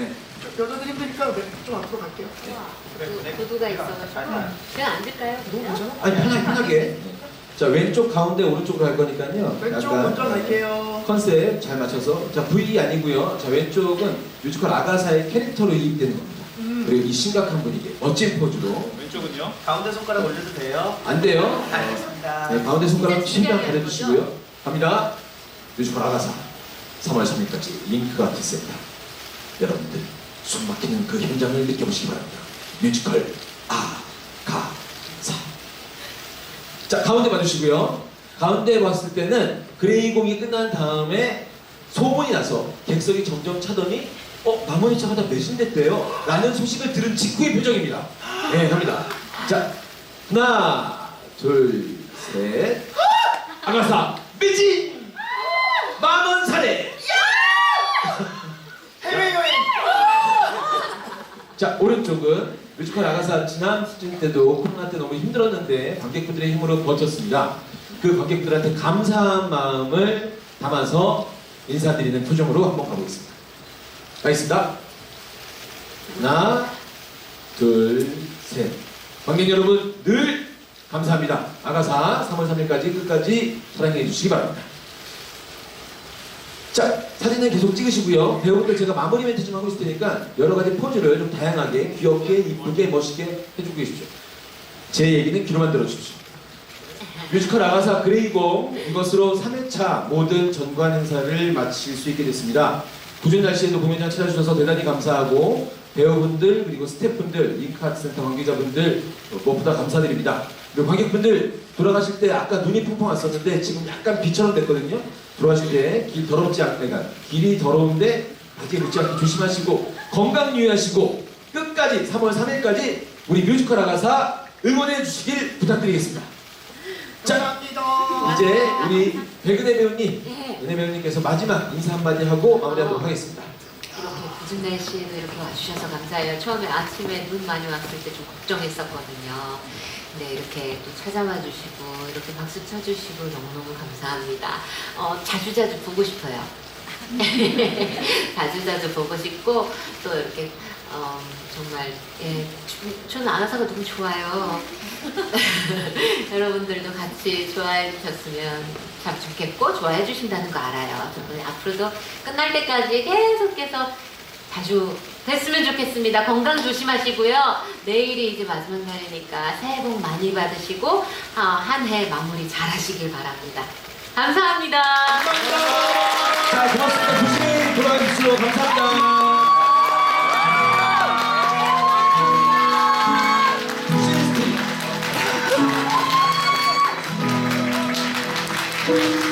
네. 여자들 힘드니까 좀 앞으로 갈게요. 네. 구- 구두가 있어가지고 그냥 앉을까요? 너무 그냥? 괜찮아? 아니 편하게 편하게. 자 왼쪽 가운데 오른쪽으로 할 거니까요. 왼쪽 약간 먼저 갈게요. 컨셉 잘 맞춰서 자 V 아니고요. 자 왼쪽은 뮤지컬 아가사의 캐릭터로 이입되는 겁니다. 음. 그리고 이 심각한 분위기 멋진 포즈로 왼쪽은요? 가운데 손가락 올려도 돼요? 안 돼요. 알겠습니다. 네, 가운데 손가락 중요한 가려주시고요. 갑니다. 뮤지컬 아가사 3월 3일까지 링크가 아티센터 여러분들 숨 막히는 그 현장을 느껴보시기 바랍니다. 뮤지컬 아가사 자 가운데 봐주시고요. 가운데 봤을 때는 그레이 공이 끝난 다음에 소문이 나서 객석이 점점 차더니 어 마무리 차마다 매진됐대요 라는 소식을 들은 직후의 표정입니다. 네 갑니다. 자 하나 둘셋 아가사 매진 만원 사례 해외여행! 자 오른쪽은 뮤지컬 아가사 지난 시즌 때도 코로나 때 너무 힘들었는데 관객분들의 힘으로 버텼습니다. 그 관객들한테 감사한 마음을 담아서 인사드리는 표정으로 한번 가보겠습니다. 가겠습니다. 하나, 둘, 셋. 관객 여러분 늘 감사합니다. 아가사 3월 3일까지 끝까지 사랑해 주시기 바랍니다. 자, 사진은 계속 찍으시고요. 배우분들 제가 마무리 멘트 좀 하고 있을 테니까 여러 가지 포즈를 좀 다양하게 귀엽게, 이쁘게, 멋있게 해주고 계십시오. 제 얘기는 귀로만 들어주십시오. 뮤지컬 아가사 그레이공 이것으로 3회차 모든 전관 행사를 마칠 수 있게 됐습니다. 궂은 날씨에도 공연장 찾아주셔서 대단히 감사하고 배우분들 그리고 스태프분들 잉크아트센터 관계자분들 무엇보다 감사드립니다. 그리고 관객분들 돌아가실 때 아까 눈이 펑펑 왔었는데 지금 약간 비처럼 됐거든요. 돌아가실 때 길 더럽지 않게 그러니까 길이 더러운데 바지에 묻지 않게 조심하시고 건강 유의하시고 끝까지 3월 3일까지 우리 뮤지컬 아가사 응원해 주시길 부탁드리겠습니다. 자. 이제 우리 백은혜 배우님, 네. 은혜 배우님께서 마지막 인사 한마디 하고 마무리하도록 하겠습니다. 굳은 날씨에도 이렇게 와주셔서 감사해요. 처음에 아침에 눈 많이 왔을 때 좀 걱정했었거든요. 근데 이렇게 또 찾아와 주시고 이렇게 박수 쳐주시고 너무너무 감사합니다. 어, 자주자주 보고 싶어요. 자주자주 보고 싶고 또 이렇게 어, 정말 예, 저- 저는 아나사가 너무 좋아요. 여러분들도 같이 좋아해 주셨으면 참 좋겠고 좋아해 주신다는 거 알아요. 저는 앞으로도 끝날 때까지 계속해서 자주 뵀으면 좋겠습니다. 건강 조심하시고요. 내일이 이제 마지막 날이니까 새해 복 많이 받으시고 어, 한해 마무리 잘 하시길 바랍니다. 감사합니다. 자, 고맙습니다. 조심히 돌아가 주십시오. 감사합니다. 조심히 스테이.